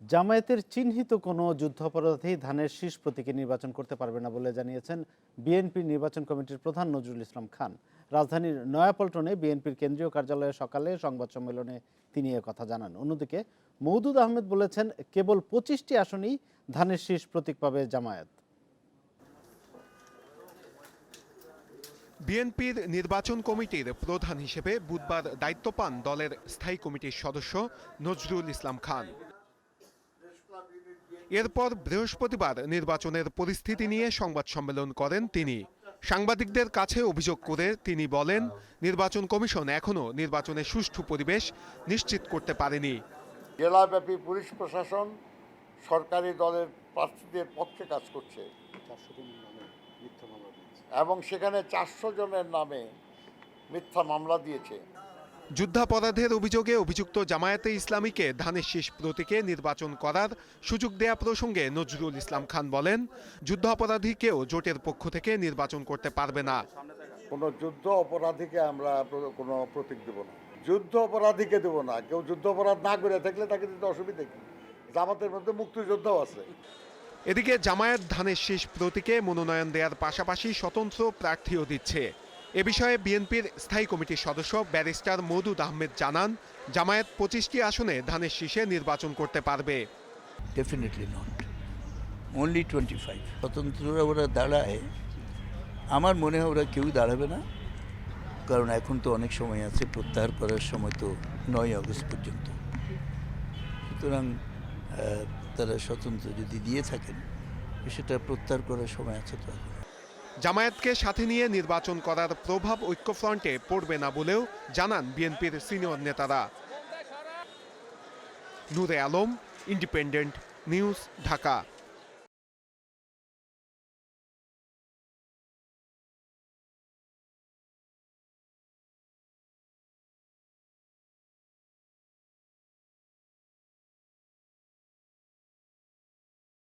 জামায়াতের চিহ্নিত কোনো যুদ্ধাপরাধী ধানের শীষ প্রতীকে নির্বাচন করতে পারবে না বলে জানিয়েছেন বিএনপি নির্বাচন কমিটির প্রধান নজরুল ইসলাম খান। রাজধানীর নয়াপল্টনে বিএনপির কেন্দ্রীয় কার্যালয়ে সকালে সংবাদ সম্মেলনে তিনি কথা জানান। অন্যদিকে মৌদুদ আহমেদ বলেছেন, কেবল পঁচিশটি আসনেই ধানের শীষ প্রতীক পাবে জামায়াত। বিএনপির নির্বাচন কমিটির প্রধান হিসেবে বুধবার দায়িত্ব পান দলের স্থায়ী কমিটির সদস্য নজরুল ইসলাম খান। এরপর বৃহস্পতিবার নির্বাচনের পরিস্থিতি নিয়ে সংবাদ সম্মেলন করেন তিনি। সাংবাদিকদের কাছে অভিযোগ করে তিনি বলেন, নির্বাচন কমিশন এখনও নির্বাচনের সুষ্ঠু পরিবেশ নিশ্চিত করতে পারেনি। জেলাব্যাপী পুলিশ প্রশাসন সরকারি দলের প্রার্থীদের পক্ষে কাজ করছে। এবং সেখানে চারশো জনের নামে মিথ্যা মামলা দিয়েছে। যুদ্ধাপরাধের অভিযোগে অভিযুক্ত জামায়াতে ইসলামীকে ধানের শীষ প্রতীকে নির্বাচন করার সুযোগ দেয়া প্রসঙ্গে নজরুল ইসলাম খান বলেন যুদ্ধাপরাধীকেও জোটের পক্ষ থেকে নির্বাচন করতে পারবে না। কোনো যুদ্ধ অপরাধীকে আমরা কোনো প্রতীক দেব না। যুদ্ধ অপরাধীকে দেব না। কেউ যুদ্ধ অপরাধ না করে থাকলে তাকে দিতে অসুবিধা কি? জামাতের মধ্যে মুক্তিযোদ্ধাও আছে। এদিকে জামায়াত ধানের শীষ প্রতীকে মনোনয়ন দেওয়ার পাশাপাশি স্বতন্ত্র প্রার্থীও দিচ্ছে। এ বিষয়ে বিএনপির স্থায়ী কমিটির সদস্য ব্যারিস্টার মৌদুদ আহমেদ জানান, জামায়াত পঁচিশটি আসনে ধানের শীষে নির্বাচন করতে পারবে। Definitely not only twenty five স্বতন্ত্ররা ওরা দাঁড়ায়। আমার মনে হয় ওরা কেউই দাঁড়াবে না। কারণ এখন তো অনেক সময় আছে, প্রত্যাহার করার সময় তো নয় আগস্ট পর্যন্ত। সুতরাং তারা স্বতন্ত্র যদি দিয়ে থাকেন, সেটা প্রত্যাহার করার সময় আছে তো এখন। জামায়াতকে সাথে নিয়ে নির্বাচন করার প্রভাব ঐক্যফ্রন্টে পড়বে না বলেও জানান বিএনপির সিনিয়র নেতারা। Noore Alam, independent news Dhaka.